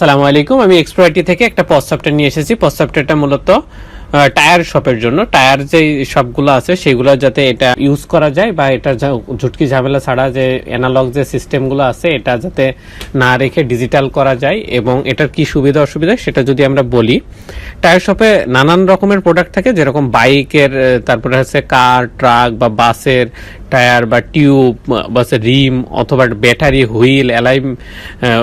সালামু আলাইকুম। আমি এক্সপ্রাইটি থেকে একটা পজ সফটওয়্যার নিয়ে এসেছি। পজ সফটওয়্যারটা মূলত টায়ার শপের জন্য। টায়ার যে শপগুলো আছে, সেগুলো যাতে এটা ইউজ করা যায় বা এটা ঝুটকি ঝামেলা ছাড়া যে অ্যানালগ যে সিস্টেমগুলো আছে, এটা যাতে না রেখে ডিজিটাল করা যায় এবং এটার কি সুবিধা অসুবিধা, সেটা যদি আমরা বলি টায়ার শপে নানান রকমের প্রোডাক্ট থাকে, যেরকম বাইকের তারপরে হচ্ছে কার ট্রাক বা বাসের টায়ার বা টিউব, বা রিম অথবা ব্যাটারি, হুইল, অ্যালাইম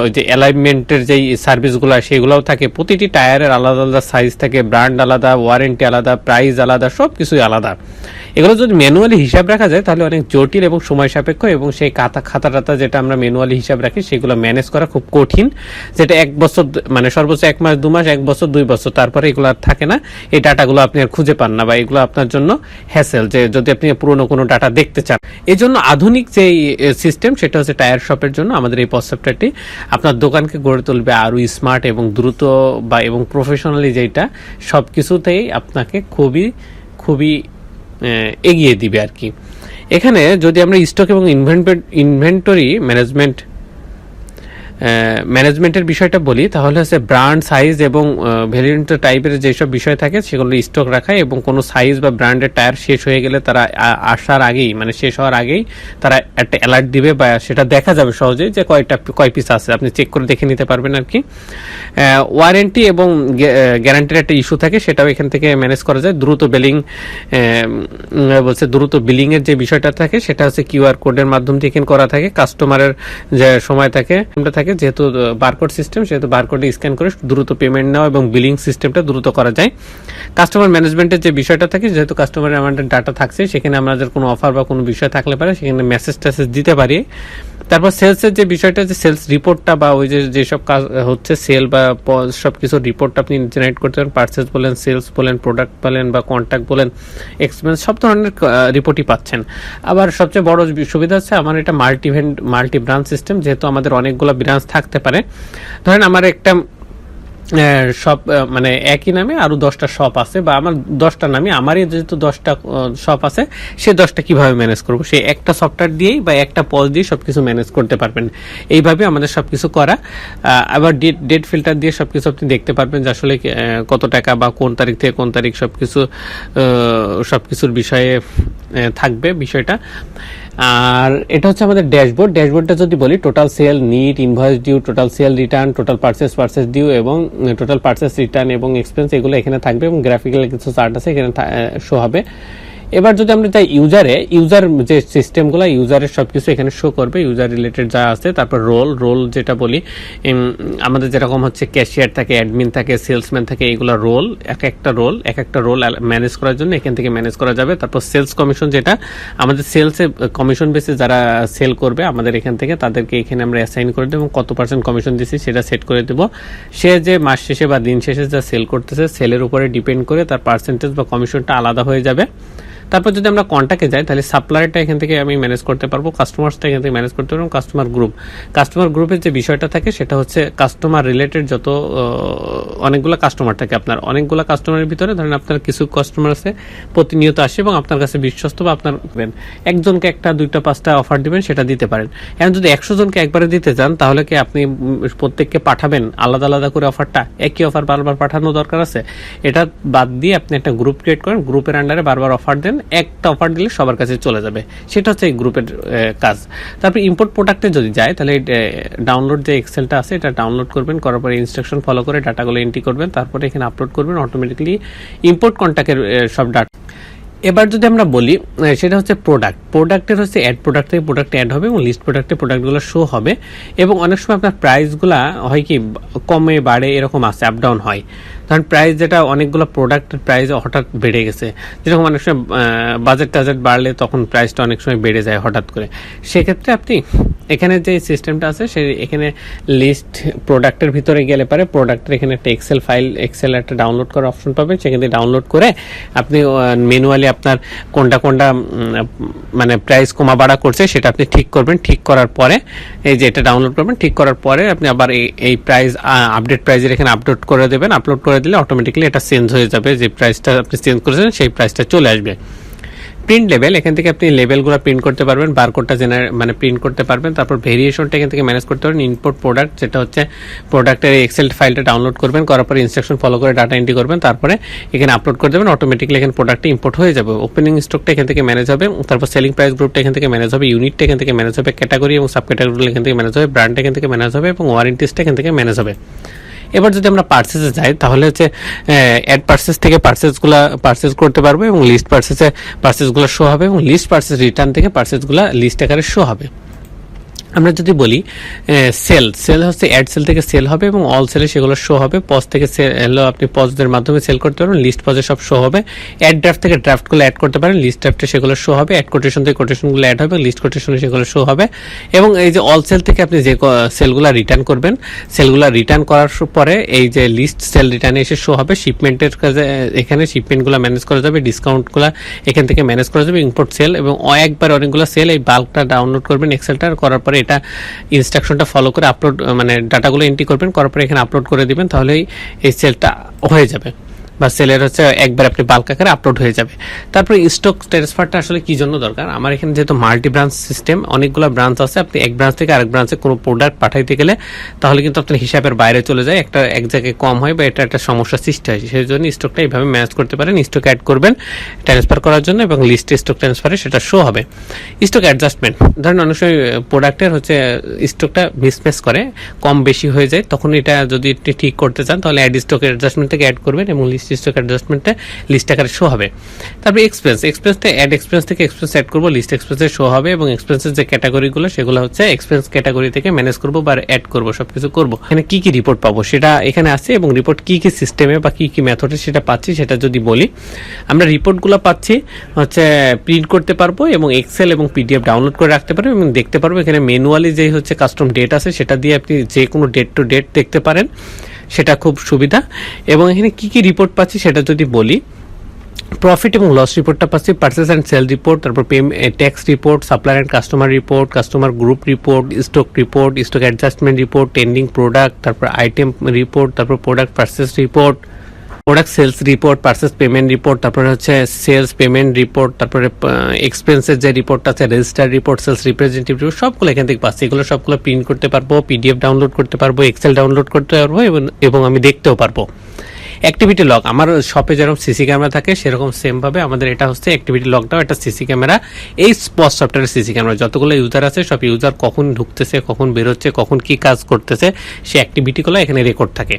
ওই যে অ্যালাইনমেন্টের যেই সার্ভিসগুলো, সেগুলোও থাকে। প্রতিটি টায়ারের আলাদা আলাদা সাইজ থাকে, ব্র্যান্ড আলাদা, ওয়ারেন্টি আলাদা, প্রাইস আলাদা সব কিছুই আলাদা। এগুলো যদি ম্যানুয়ালি হিসাব রাখা যায়, তাহলে অনেক জটিল এবং সময় সাপেক্ষ এবং সেই খাতা খাতা টাতা যেটা আমরা ম্যানুয়ালি হিসাব রাখি, সেগুলো ম্যানেজ করা খুব কঠিন। যেটা এক বছর মানে সর্বোচ্চ এক মাস, দু মাস, এক বছর, দুই বছর, তারপরে এগুলো আর থাকে না। এই ডাটাগুলো আপনি আর খুঁজে পান না বা এগুলো আপনার জন্য হ্যাসেল যে যদি আপনি পুরনো কোনো ডাটা দেখতে চান। এই জন্য আধুনিক যে সিস্টেম সেটা হচ্ছে টায়ার শপের জন্য আমাদের এই পসেপ্টারটি আপনার দোকানকে গড়ে তুলবে আরও স্মার্ট এবং দ্রুত বা এবং প্রফেশনালি যেটা সব কিছুতেই আপনাকে খুবই খুবই এগিয়ে দিবে আর কি। এখানে যদি আমরা স্টক এবং ইনভেন্টরি ম্যানেজমেন্ট ম্যানেজমেন্টের বিষয়টা বলি, তাহলে হচ্ছে ব্র্যান্ড সাইজ এবং ভ্যারিয়েন্ট টাইপের যেসব বিষয় থাকে, সেগুলো স্টক রাখা এবং কোনো সাইজ বা ব্র্যান্ডের টায়ার শেষ হয়ে গেলে তারা আসার আগেই মানে শেষ হওয়ার আগেই তারা একটা অ্যালার্ট দিবে বা সেটা দেখা যাবে সহজেই যে কয়টা, কয় পিস আছে। আপনি চেক করে দেখে নিতে পারবেন আর কি। ওয়ারেন্টি এবং গ্যারান্টির একটা ইস্যু থাকে, সেটাও এখান থেকে ম্যানেজ করা যায়। দ্রুত বিলিং বলছে দ্রুত বিলিং এর যে বিষয়টা থাকে, সেটা হচ্ছে কিউআর কোডের মাধ্যম থেকে করা থাকে। কাস্টমারের যে সময় থাকে থাকে, যেহেতু বারকোড সিস্টেম সেহেতু বারকোডে স্ক্যান করে দ্রুত পেমেন্ট নেওয়া এবং বিলিং সিস্টেমটা দ্রুত করা যায়। কাস্টমার ম্যানেজমেন্টের যে বিষয়টা থাকে, যেহেতু কাস্টমারের আমাদের ডাটা থাকছে, সেখানে আমাদের কোনো অফার বা কোনো বিষয় থাকলে পারে, সেখানে মেসেজ টেসেজ দিতে পারি। তারপর সেলসের যে বিষয়টা যে সেলস রিপোর্টটা বা ওই যে যেসব কাজ হচ্ছে সেল বা সব কিছু রিপোর্ট আপনি জেনারেট করতে পারেন পার্সেস বলেন সেলস বলেন প্রোডাক্ট বলেন বা কন্ট্যাক্ট বলেন এক্সপেন্স সব ধরনের রিপোর্টই পাচ্ছেন। আবার সবচেয়ে বড় সুবিধা হচ্ছে আমার এটা মাল্টি মাল্টি ব্রাঞ্চ সিস্টেম যেহেতু আমাদের অনেকগুলো ব্রাঞ্চ থাকতে পারে। ধরেন আমার একটা শপ মানে একই নামে আরও দশটা শপ আছে বা আমার দশটা নামে আমারই যেহেতু দশটা শপ আছে সে দশটা কীভাবে ম্যানেজ করব? সেই একটা সফটওয়্যার দিয়েই বা একটা পজ দিয়ে সবকিছু ম্যানেজ করতে পারবেন। এইভাবে আমাদের সবকিছু করা। আবার ডেট ডেট ফিল্টার দিয়ে সবকিছু আপনি দেখতে পারবেন যে আসলে কত টাকা বা কোন তারিখ থেকে কোন তারিখ সবকিছু আহ, সবকিছুর বিষয়ে থাকবে বিষয়টা। আর এটা হচ্ছে আমাদের ড্যাশবোর্ড। ড্যাশবোর্ডটা যদি বলি total sale net invoice due total sale return total purchase purchase due এবং টোটাল পার্সেস রিটার্ন এবং এক্সপেন্স এগুলো এখানে থাকবে এবং গ্রাফিক্যাল কিছু চার্ট আছে, এখানে শো হবে। এবার যদি আমরা যাই ইউজারে ইউজার যে সিস্টেমগুলো ইউজারের সব কিছু এখানে শো করবে ইউজার রিলেটেড যা আছে, তারপর রোল রোল যেটা বলি আমাদের যেরকম হচ্ছে ক্যাশিয়ার থাকে অ্যাডমিন থাকে সেলসম্যান থাকে এইগুলো রোল এক একটা রোল এক একটা রোল ম্যানেজ করার জন্য এখান থেকে ম্যানেজ করা যাবে। তারপর সেলস কমিশন যেটা, আমাদের সেলসে কমিশন বেসে যারা সেল করবে আমাদের এখান থেকে, তাদেরকে এখানে আমরা অ্যাসাইন করে দেবো কত পার্সেন্ট কমিশন দিচ্ছি সেটা সেট করে দেবো। সে যে মাস শেষে বা দিন শেষে যা সেল করতেছে সেলের উপরে ডিপেন্ড করে তার পার্সেন্টেজ বা কমিশনটা আলাদা হয়ে যাবে। তারপর যদি আমরা কন্ট্যাক্টে যাই, তাহলে সাপ্লায়ারটা এখান থেকে আমি ম্যানেজ করতে পারব কাস্টমার্সটা এখান থেকে ম্যানেজ করতে পারব কাস্টমার গ্রুপ কাস্টমার গ্রুপের যে বিষয়টা থাকে, সেটা হচ্ছে কাস্টমার রিলেটেড যত অনেকগুলো কাস্টমার থাকে আপনার। অনেকগুলো কাস্টমারের ভিতরে ধরেন আপনার কিছু কাস্টমার আছে, প্রতিনিয়ত আসে এবং আপনার কাছে বিশ্বস্ত বা আপনার একজনকে একটা, দুইটা, পাঁচটা অফার দিবেন, সেটা দিতে পারেন। এখন যদি একশো জনকে একবারে দিতে চান, তাহলে কি আপনি প্রত্যেককে পাঠাবেন? আলাদা আলাদা করে অফারটা একই অফার বারবার পাঠানো দরকার আছে? এটা বাদ দিয়ে আপনি একটা গ্রুপ ক্রিয়েট করেন গ্রুপের আন্ডারে বারবার অফার দেন একটা অফার দিলে সবার কাছে চলে যাবে। সেটা হচ্ছে গ্রুপের কাজ। তারপর ইম্পোর্ট প্রোডাক্টে যদি যায়, তাহলে ডাউনলোড যে এক্সেলটা আছে, এটা ডাউনলোড করবেন, করার পরে ইনস্ট্রাকশন ফলো করে ডাটাগুলো এন্ট্রি করবেন, তারপরে এখানে আপলোড করবেন অটোমেটিকলি ইম্পোর্ট কন্ট্যাক্টের সব ডাটা এবার যদি আমরা বলি সেটা হচ্ছে প্রোডাক্ট প্রোডাক্টের হচ্ছে অ্যাড প্রোডাক্ট থেকে প্রোডাক্ট অ্যাড হবে এবং লিস্ট প্রোডাক্টে প্রোডাক্টগুলো শো হবে এবং অনেক সময় আপনার প্রাইসগুলা হয় কি, কমে, বাড়ে এরকম আসে আপ ডাউন হয়। কারণ প্রাইস যেটা, অনেকগুলো প্রোডাক্টের প্রাইস হঠাৎ বেড়ে গেছে। যেরকম অনেক সময় বাজেট টাজেট বাড়লে তখন প্রাইসটা অনেক সময় বেড়ে যায় হঠাৎ করে। সেক্ষেত্রে আপনি এখানে যে সিস্টেমটা আছে, সে এখানে লিস্ট প্রোডাক্টের ভিতরে গেলে পারে। প্রোডাক্টের এখানে একটা এক্সেল ফাইল এক্সেল একটা ডাউনলোড করার অপশন পাবেন। সেখান ডাউনলোড করে আপনি ম্যানুয়ালি আপনার কোনটা কোনটা মানে প্রাইস কমা বাড়া করছে সেটা আপনি ঠিক করবেন। ঠিক করার পরে, এই যে এটা ডাউনলোড করবেন, ঠিক করার পরে আপনি আবার এই এই প্রাইস আপডেট প্রাইসের এখানে আপলোড করে দেবেন। আপলোড করে দিলে অটোমেটিক্যালি এটা চেঞ্জ হয়ে যাবে। যে প্রাইসটা আপনি চেঞ্জ করেছেন, সেই প্রাইসটা চলে আসবে। প্রিন্ট লেভেল এখান থেকে আপনি লেভেলগুলো প্রিন্ট করতে পারবেন বারকোডটা জেনারে মানে প্রিন্ট করতে পারবেন, তারপর ভেরিয়েশনটা এখান থেকে ম্যানেজ করতে পারবেন ইনপুট প্রোডাক্ট যেটা হচ্ছে প্রোডাক্টের এক্সেল ফাইলটা ডাউনলোড করবেন, করার পরে ইনস্ট্রাকশন ফলো করে ডাটা এন্ট্রি করবেন, তারপরে এখানে আপলোড করে দেবেন অটোমেটিকলি এখানে প্রোডাক্টটা ইম্পোর্ট হয়ে যাবে। ওপেনিং স্টকটা এখান থেকে ম্যানেজ হবে, তারপর সেলিং প্রাইস গ্রুপটা এখান থেকে ম্যানেজ হবে ইউনিটটা এখান থেকে ম্যানেজ হবে ক্যাটাগরি এবং সাব ক্যাটাগরি এখান থেকে ম্যানেজ হবে ব্র্যান্ড এখান থেকে ম্যানেজ হবে এবং ওয়ারেন্টিসটা এখান থেকে ম্যানেজ হবে। এবার যদি আমরা পার্সেসে যাই, তাহলে হচ্ছে অ্যাড পার্সেস থেকে পার্সেসগুলো পার্সেস করতে পারব এবং লিস্ট পার্সেসে পার্সেসগুলো শো হবে এবং লিস্ট পার্সেস রিটার্ন থেকে পার্সেসগুলো লিস্ট আকারে শো হবে। আমরা যদি বলি সেল সেল হচ্ছে অ্যাড সেল থেকে সেল হবে এবং অল সেলে সেগুলো শো হবে। পজ থেকে সেল আপনি পজদের মাধ্যমে সেল করতে পারবেন লিস্ট পজে সব শো হবে। অ্যাড ড্রাফট থেকে ড্রাফটগুলো অ্যাড করতে পারেন লিস্ট ড্রাফটে সেগুলো শো হবে। অ্যাড কোটেশন থেকে কোটেশনগুলো অ্যাড হবে লিস্ট কোটেশনে সেগুলো শো হবে। এবং এই যে অল সেল থেকে আপনি যে সেলগুলো রিটার্ন করবেন সেলগুলো রিটার্ন করার পরে এই যে লিস্ট সেল রিটার্নে এসে শো হবে। শিপমেন্টের কাজে এখানে শিপমেন্টগুলো ম্যানেজ করা যাবে ডিসকাউন্টগুলো এখান থেকে ম্যানেজ করা যাবে ইম্পোর্ট সেল এবং একবার অনেকগুলো সেল এই বাল্কটা ডাউনলোড করবেন এক্সেলটা করার পরে এটা ইনস্ট্রাকশনটা ফলো করে আপলোড মানে ডাটাগুলো এন্ট্রি করবেন, করার পরে এখানে আপলোড করে দিবেন, তাহলেই এই সেলটা হয়ে যাবে। বা সেলের হচ্ছে একবার আপনি বাল্ক আকারে আপলোড হয়ে যাবে। তারপরে স্টক ট্রান্সফারটা আসলে কি জন্য দরকার? আমার এখানে যেহেতু মাল্টি ব্রাঞ্চ সিস্টেম অনেকগুলো ব্রাঞ্চ আছে, আপনি এক ব্রাঞ্চ থেকে আরেক ব্রাঞ্চে কোনো প্রোডাক্ট পাঠাইতে গেলে তাহলে কিন্তু আপনার হিসাবের বাইরে চলে যায়, একটা এক জায়গায় কম হয় বা এটা একটা সমস্যা সৃষ্টি হয়। সেই জন্য স্টকটা এইভাবে ম্যানেজ করতে পারেন স্টক অ্যাড করবেন ট্রান্সফার করার জন্য এবং লিস্টে স্টক ট্রান্সফারে সেটা শো হবে। স্টক অ্যাডজাস্টমেন্ট ধরেন অনেক সময় প্রোডাক্টের হচ্ছে স্টকটা মিসম্যাচ করে, কম বেশি হয়ে যায়, তখন এটা যদি ঠিক করতে চান, তাহলে অ্যাড স্টক অ্যাডজাস্টমেন্ট থেকে অ্যাড করবেন এবং লিস্ট স্টক অ্যাডজাস্টমেন্টে লিস্ট আকারে শো হবে। তারপরে এক্সপেন্স এক্সপেন্সতে অ্যাড এক্সপেন্স থেকে এক্সপেন্স অ্যাড করব লিস্ট এক্সপেন্সে শো হবে এবং এক্সপেন্সের যে ক্যাটাগরিগুলো সেগুলো হচ্ছে এক্সপেন্স ক্যাটাগরি থেকে ম্যানেজ করব বা অ্যাড করব, সবকিছু করব। এখানে কি কি রিপোর্ট পাবো সেটা এখানে আছে এবং রিপোর্ট কি কি সিস্টেমে বা কি কি মেথডে সেটা পাচ্ছি, সেটা যদি বলি। আমরা রিপোর্টগুলো পাচ্ছি, হচ্ছে প্রিন্ট করতে পারব এবং এক্সেল এবং পিডিএফ ডাউনলোড করে রাখতে পারব এবং দেখতে পারব। এখানে ম্যানুয়ালি যে হচ্ছে কাস্টম ডেট আছে, সেটা দিয়ে আপনি যে কোনো ডেট টু ডেট দেখতে পারেন। সেটা খুব সুবিধা। এবং এখানে কি কি রিপোর্ট পাচ্ছি সেটা যদি বলি প্রফিট এবং লস রিপোর্টটা পাচ্ছি পার্সেস অ্যান্ড সেল রিপোর্ট তারপর tax report supplier and customer report customer group report stock report stock adjustment report trending product তারপর আইটেম রিপোর্ট তারপর product purchase report product sales report purchase payment report তারপরে হচ্ছে sales payment report তারপরে এক্সপেন্সের যে report আছে register report sales representative report সবগুলো এখান থেকে পাচ্ছি। এগুলো সবগুলো প্রিন্ট করতে পারব পিডিএফ ডাউনলোড করতে পারব এক্সেল ডাউনলোড করতে পারব এবং এবং আমি দেখতেও পারব। অ্যাক্টিভিটি লগ আমার শপে যেরকম সিসি ক্যামেরা থাকে, সেরকম সেম ভাবে আমাদের এটা হচ্ছে অ্যাক্টিভিটি লগটাও একটা সিসি ক্যামেরা এই স্পট সফটওয়্যারের সিসি ক্যামেরা যতগুলো ইউজার আছে, সব ইউজার কখন ঢুকতেছে, কখন বেরোচ্ছে, কখন কি কাজ করতেছে, সে অ্যাক্টিভিটিগুলো এখানে রেকর্ড থাকে।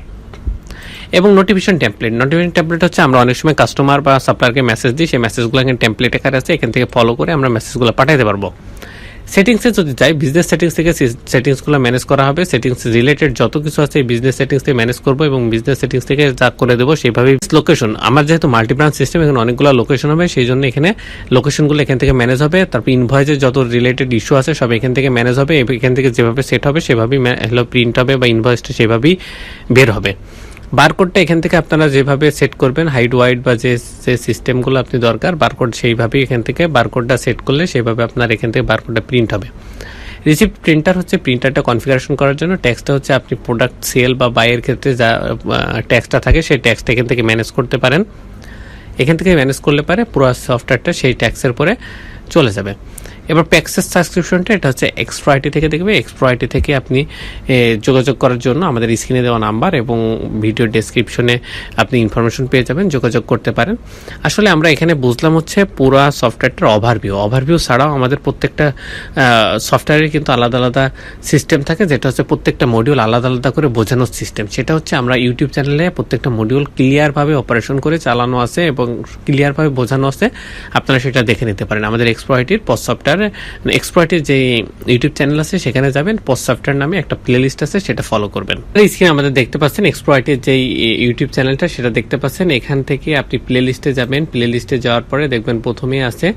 এবং নোটিফিকেশন টেমপ্লেট নোটিফিকেশন টেমপ্লেট হচ্ছে আমরা অনেক সময় কাস্টমার বা সাপ্লায়ারকে মেসেজ দিই, সেই মেসেজগুলো এখানে টেমপ্লেট আকারে আছে, এখান থেকে ফলো করে আমরা মেসেজগুলো পাঠাতে পারব। সেটিংসে যদি যাই বিজনেস সেটিংস থেকে সেটিংসগুলো ম্যানেজ করা হবে। সেটিংস রিলেটেড যত কিছু আছে বিজনেস সেটিংস থেকে ম্যানেজ করব এবং বিজনেস সেটিংস থেকে যা করে দেবো, সেইভাবেই লোকেশন আমার যেহেতু মাল্টি সিস্টেম এখানে অনেকগুলো লোকেশন হবে, সেই জন্য এখানে লোকেশনগুলো এখান থেকে ম্যানেজ হবে। তারপর ইনভয়েসের যত রিলেটেড ইস্যু আছে, সব এখান থেকে ম্যানেজ হবে। এখান থেকে যেভাবে সেট হবে, সেভাবেই প্রিন্ট হবে বা ইনভয়েসটা সেভাবেই বের হবে। বারকোডটা এখান থেকে আপনারা যেভাবে সেট করবেন হাইড ওয়াইড বা যে যে সিস্টেমগুলো আপনি দরকার বারকোড সেইভাবেই এখান থেকে বারকোডটা সেট করলে সেইভাবে আপনার এখান থেকে বারকোডটা প্রিন্ট হবে। রিসিপ্ট প্রিন্টার হচ্ছে প্রিন্টারটা কনফিগারেশন করার জন্য ট্যাক্সটা হচ্ছে আপনি প্রোডাক্ট সেল বা বাইয়ের ক্ষেত্রে যা ট্যাক্সটা থাকে সেই ট্যাক্সটা এখান থেকে ম্যানেজ করতে পারেন। এখান থেকে ম্যানেজ করলে পারে পুরো সফটওয়্যারটা সেই ট্যাক্সের পরে চলে যাবে। এবার প্যাক্সেস সাবস্ক্রিপশনটা এটা হচ্ছে এক্সট্রা আইটি থেকে দেখবে। এক্সট্রা আইটি থেকে আপনি যোগাযোগ করার জন্য আমাদের স্ক্রিনে দেওয়া নাম্বার এবং ভিডিও ডেসক্রিপশনে আপনি ইনফরমেশন পেয়ে যাবেন, যোগাযোগ করতে পারেন। আসলে আমরা এখানে বুঝলাম হচ্ছে পুরো সফটওয়্যারটার ওভারভিউ ওভারভিউ ছাড়াও আমাদের প্রত্যেকটা সফটওয়্যারের কিন্তু আলাদা আলাদা সিস্টেম থাকে, যেটা হচ্ছে প্রত্যেকটা মডিউল আলাদা আলাদা করে বোঝানোর সিস্টেম সেটা হচ্ছে আমরা ইউটিউব চ্যানেলে প্রত্যেকটা মডিউল ক্লিয়ারভাবে অপারেশন করে চালানো আছে এবং ক্লিয়ারভাবে বোঝানো আছে। আপনারা সেটা দেখে নিতে পারেন। আমাদের এক্সপ্লয়েটির পস সফটওয়্যার এক্সপ্লয়েটির যে ইউটিউব চ্যানেল আছে, সেখানে যাবেন। পস সফটওয়্যার নামে একটা প্লেলিস্ট আছে, সেটা ফলো করবেন। স্ক্রিনে আমাদের দেখতে পাচ্ছেন এক্সপ্লয়েটির যে ইউটিউব চ্যানেলটা সেটা দেখতে পাচ্ছেন। এখান থেকে আপনি প্লে লিস্টে যাবেন। প্লে লিস্টে যাওয়ার পরে দেখবেন প্রথমেই আছে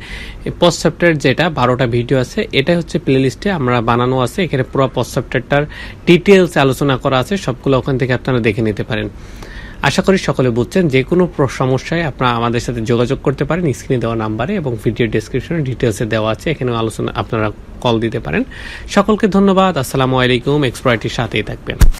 পস সফটওয়্যার যেটা বারোটা ভিডিও আছে এটা হচ্ছে প্লে লিস্টে আমরা বানানো আছে। এখানে পুরো পস সফটওয়্যারটার ডিটেলস আলোচনা করা আছে, সবগুলো ওখান থেকে আপনারা দেখে নিতে পারেন। আশা করি সকলে বুঝছেন, যে কোনো সমস্যায় আপনারা আমাদের সাথে যোগাযোগ করতে পারেন। স্ক্রিনে দেওয়া নাম্বারে এবং ভিডিও ডিসক্রিপশনে ডিটেলসে দেওয়া আছে। এখানেও আলোচনা, আপনারা কল দিতে পারেন। সকলকে ধন্যবাদ। আসসালামু আলাইকুম। এক্সপ্রাইটির সাথেই থাকবেন।